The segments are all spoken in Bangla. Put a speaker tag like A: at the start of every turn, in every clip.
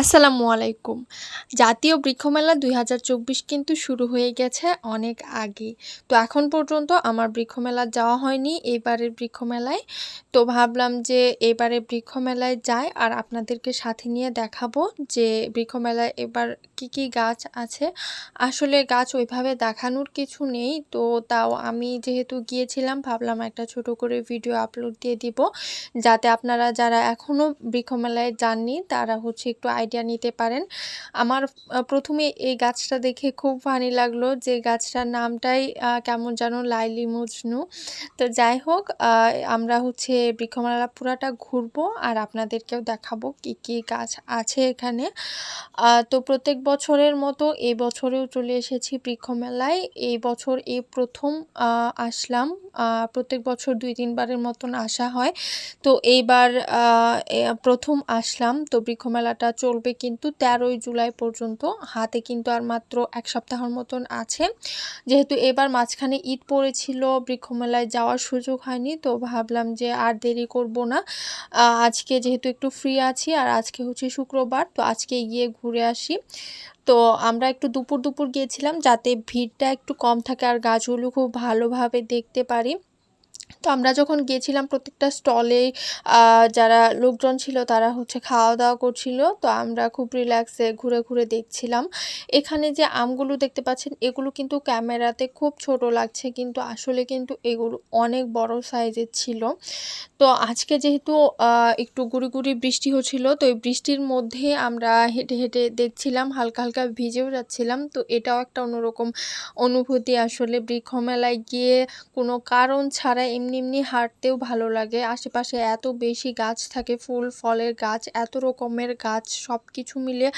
A: আসসালামু আলাইকুম। জাতীয় বৃক্ষমেলা দুই হাজার চব্বিশ কিন্তু শুরু হয়ে গেছে অনেক আগে। তো এখন পর্যন্ত আমার বৃক্ষমেলা যাওয়া হয়নি, এবারের বৃক্ষমেলায়। তো ভাবলাম যে এবারে বৃক্ষমেলায় যাই আর আপনাদেরকে সাথে নিয়ে দেখাবো যে বৃক্ষমেলায় এবার কি কি গাছ আছে। আসলে গাছ ওইভাবে দেখানোর কিছু নেই, তো তাও আমি যেহেতু গিয়েছিলাম, ভাবলাম একটা ছোট করে ভিডিও আপলোড দিয়ে দিব। যাতে আপনারা যারা এখনও বৃক্ষমেলায় যাননি, তারা হচ্ছে একটু আইডিয়া নিতে পারেন। আমার প্রথমে এই গাছটা দেখে খুব ফানি লাগল যে গাছটার নামটাই কেমন যেন লাইলি মজনু। তো যাই হোক আমরা হচ্ছে বৃক্ষমেলা পুরাটা ঘুরবো আর আপনাদেরকেও দেখাবো কি কি গাছ আছে এখানে। তো প্রত্যেক বছরের মতো এই বছরেও চলে এসেছি বৃক্ষমেলায়। এই বছর এই প্রথম আসলাম। প্রত্যেক বছর দুই তিনবারের মতন আসা হয়। তো এইবার প্রথম আসলাম। তো বৃক্ষমেলাটা চলবে কিন্তু তেরোই জুলাই পর্যন্ত। হাতে কিন্তু আর মাত্র এক সপ্তাহের মতন আছে। যেহেতু এবার মাঝখানে ঈদ পড়েছিল, বৃক্ষমেলায় যাওয়ার সুযোগ হয়নি, তো ভাবলাম যে আর দেরি করব না। আজকে যেহেতু একটু ফ্রি আছি, আর আজকে হচ্ছে শুক্রবার, তো আজকে গিয়ে ঘুরে আসি। তো আমরা একটু দুপুর দুপুর গিয়েছিলাম, যাতে ভিড়টা একটু কম থাকে আর গাছগুলো খুব ভালোভাবে দেখতে পারি। তো আমরা যখন গিয়েছিলাম প্রত্যেকটা স্টলে যারা লোকজন ছিল তারা হচ্ছে খাওয়া দাওয়া করছিল। তো আমরা খুব রিল্যাক্সে ঘুরে ঘুরে দেখছিলাম। এখানে যে আমগুলো দেখতে পাচ্ছেন, এগুলো কিন্তু ক্যামেরাতে খুব ছোট লাগছে কিন্তু আসলে কিন্তু এগুলো অনেক বড় সাইজের ছিল। তো আজকে যেহেতু একটু গুড়ি গুড়ি বৃষ্টি হচ্ছিল, তো এই বৃষ্টির মধ্যে আমরা হেঁটে হেঁটে দেখছিলাম, হালকা হালকা ভিজেও যাচ্ছিলাম। তো এটাও একটা অন্যরকম অনুভূতি আসলে বৃক্ষমেলায় গিয়ে কোনো কারণ ছাড়া এমনি এমনি হাঁটতেও ভালো লাগে। আশেপাশে এত বেশি গাছ থাকে, ফুল, ফলের গাছ, এত রকমের গাছ সব কিছু মিলে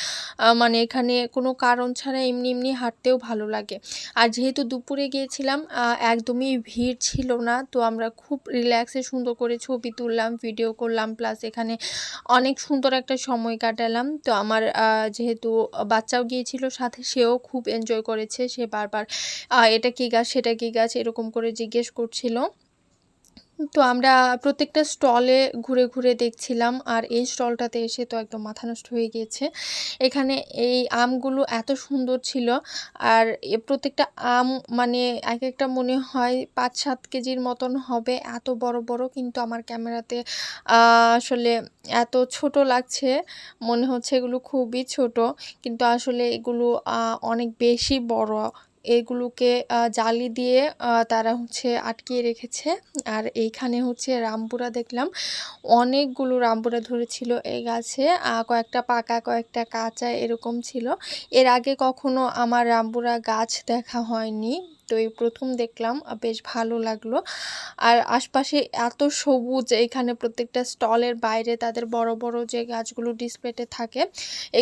A: মানে এখানে কোনো কারণ ছাড়া এমনি এমনি হাঁটতেও ভালো লাগে। আর যেহেতু দুপুরে গিয়েছিলাম একদমই ভিড় ছিল না, তো আমরা খুব রিল্যাক্সে সুন্দর করে ছবি তুললাম ভিডিও করলাম প্লাস এখানে অনেক সুন্দর একটা সময় কাটালাম। তো আমার যেহেতু বাচ্চাও গিয়েছিল সাথে, সেও খুব এনজয় করেছে, সে বারবার এটা কী গাছ, সেটা কী গাছ? এরকম করে জিজ্ঞেস করছিল। তো আমরা প্রত্যেকটা স্টলে ঘুরে ঘুরে দেখছিলাম আর এই স্টলটাতে এসে তো একদম মাথা নষ্ট হয়ে গিয়েছে। এখানে এই আমগুলো এত সুন্দর ছিল আর প্রত্যেকটা আম মানে এক একটা মনে হয় পাঁচ সাত কেজির মতন হবে, এত বড় বড় কিন্তু আমার ক্যামেরাতে আসলে এত ছোট লাগছে, মনে হচ্ছে এগুলো খুবই ছোট। কিন্তু আসলে এগুলো অনেক বেশি বড় এগুলোকে জালি দিয়ে তারা হচ্ছে আটকিয়ে রেখেছে। আর এইখানে হচ্ছে রামপুরা দেখলাম, অনেকগুলো রামপুরা ধরেছিল এই গাছে কয়েকটা পাকা, কয়েকটা কাঁচা এরকম ছিল। এর আগে কখনো আমার রামপুরা গাছ দেখা হয়নি। তো এই প্রথম দেখলাম বেশ ভালো লাগল। আর আশপাশে এত সবুজ, এখানে প্রত্যেকটা স্টলের বাইরে তাদের বড় বড় যে গাছগুলো ডিসপ্লেতে থাকে,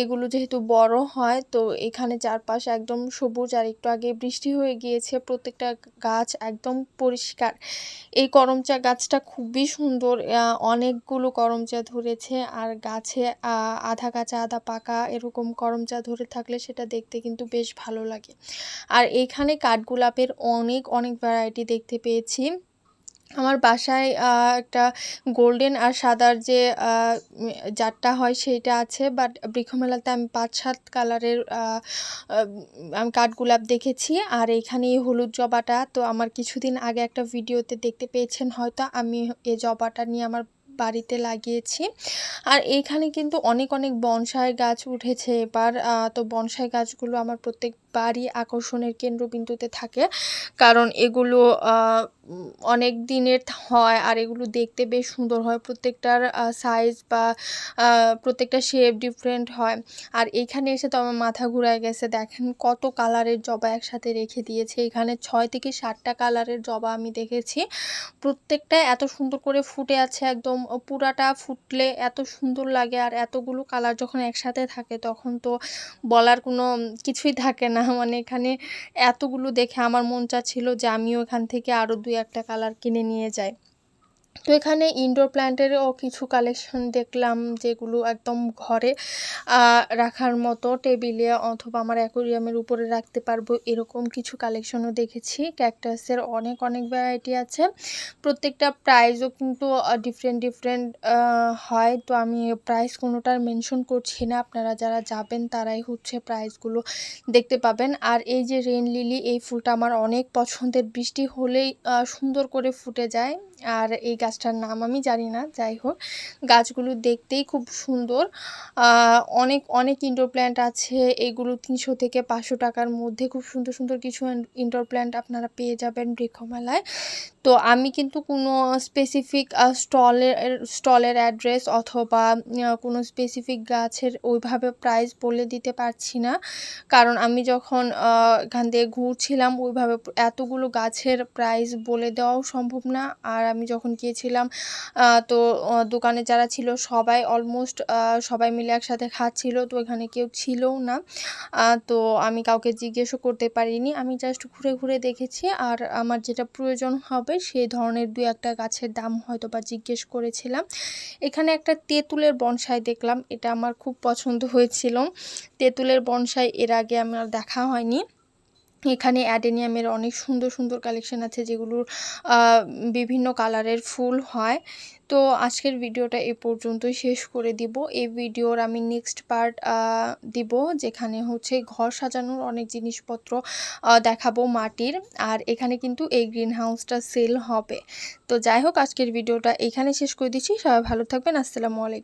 A: এগুলো যেহেতু বড় হয়, তো এখানে চারপাশ একদম সবুজ আর একটু আগে বৃষ্টি হয়ে গিয়েছে, প্রত্যেকটা গাছ একদম পরিষ্কার। এই করমচা গাছটা খুবই সুন্দর অনেকগুলো করমচা ধরেছে, আর গাছে আধা কাঁচা, আধা পাকা এরকম করমচা ধরে থাকলে সেটা দেখতে কিন্তু বেশ ভালো লাগে। আর এখানে কাঠগোলাপ গোলাপের অনেক অনেক ভ্যারাইটি দেখতে পেয়েছি। আমার বাসায় একটা গোল্ডেন আর সাদার যে জারটা হয় সেইটা আছে বাট বৃক্ষমেলাতে আমি পাঁচ, সাত কালারের আমি কাঠগোলাপ দেখেছি। আর এখানে হলুদ জবাটা, তো আমার কিছুদিন আগে একটা ভিডিওতে দেখতে পেয়েছেন, হয়তো আমি এই জবাটা নিয়ে আমার বাড়িতে লাগিয়েছি। আর এইখানে কিন্তু অনেক অনেক বনসাই গাছ উঠেছে এবার তো বনসাই গাছগুলো আমার প্রত্যেক বাড়ি আকর্ষণের কেন্দ্রবিন্দুতে থাকে। কারণ এগুলো অনেক দিনের হয় আর এগুলো দেখতে বেশ সুন্দর হয়। প্রত্যেকটার সাইজ বা প্রত্যেকটা শেপ ডিফারেন্ট হয়। আর এখানে এসে তো আমার মাথা ঘুরায় গেছে। দেখেন কত কালারের জবা একসাথে রেখে দিয়েছে। এখানে ছয় থেকে সাতটা কালারের জবা আমি দেখেছি। প্রত্যেকটা এত সুন্দর করে ফুটে আছে একদম। পুরাটা ফুটলে এত সুন্দর লাগে আর এতগুলো কালার যখন একসাথে থাকে তখন তো বলার কোনো কিছুই থাকে না। মানে এখানে এতগুলো দেখে আমার মন চাচ্ছিল যে আমিও এখান থেকে আরও দু একটা কালার কিনে নিয়ে যাই। তো এখানে ইনডোর প্ল্যান্টেরও কিছু কালেকশন দেখলাম যেগুলো একদম ঘরে রাখার মতো টেবিলে অথবা আমার অ্যাকোরিয়ামের উপরে রাখতে পারব এরকম কিছু কালেকশনও দেখেছি। ক্যাকটাসের অনেক অনেক ভ্যারাইটি আছে। প্রত্যেকটা প্রাইসও কিন্তু ডিফারেন্ট ডিফারেন্ট হয়। তো আমি প্রাইস কোনোটার মেনশন করছি না। আপনারা যারা যাবেন তারাই হচ্ছে প্রাইসগুলো দেখতে পাবেন। আর এই যে রেন লিলি এই ফুলটা আমার অনেক পছন্দের। বৃষ্টি হলেই সুন্দর করে ফুটে যায়। আর এই গাছটার নাম আমি জানি না, যাই হোক। গাছগুলো দেখতেই খুব সুন্দর। অনেক অনেক ইনডোর প্ল্যান্ট আছে। এগুলো তিনশো থেকে পাঁচশো টাকার মধ্যে খুব সুন্দর সুন্দর কিছু ইনডোর প্ল্যান্ট আপনারা পেয়ে যাবেন বৃক্ষমেলায়। তো আমি কিন্তু কোনো স্পেসিফিক স্টলের স্টলের অ্যাড্রেস অথবা কোনো স্পেসিফিক গাছের ওইভাবে প্রাইস বলে দিতে পারছি না। কারণ আমি যখন এখান দিয়ে ঘুরছিলাম, ওইভাবে এতগুলো গাছের প্রাইস বলে দেওয়াও সম্ভব না। আর আমি যখন গিয়েছিলাম তো দোকানে যারা ছিল সবাই অলমোস্ট সবাই মিলে একসাথে খাচ্ছিল, তো এখানে কেউ ছিলও না। তো আমি কাউকে জিজ্ঞেসও করতে পারিনি। আমি জাস্ট ঘুরে ঘুরে দেখেছি আর আমার যেটা প্রয়োজন হবে সেই ধরনের দু একটা গাছের দাম হয়তো বা জিজ্ঞেস করেছিলাম। এখানে একটা তেঁতুলের বনসাই দেখলাম, এটা আমার খুব পছন্দ হয়েছিল। তেঁতুলের বনসাই এর আগে আমার দেখা হয়নি। এখানে অ্যাডেনিয়ামের অনেক সুন্দর সুন্দর কালেকশন আছে যেগুলোর বিভিন্ন কালারের ফুল হয়। তো আজকের ভিডিওটা এ পর্যন্তই শেষ করে দিব। এই ভিডিওর আমি নেক্সট পার্ট দিব যেখানে হচ্ছে ঘর সাজানোর অনেক জিনিসপত্র দেখাবো মাটির। আর এখানে কিন্তু এই গ্রিন হাউসটা সেল হবে। তো যাই হোক, আজকের ভিডিওটা এখানে শেষ করে দিচ্ছি। সবাই ভালো থাকবেন। আসসালামু আলাইকুম।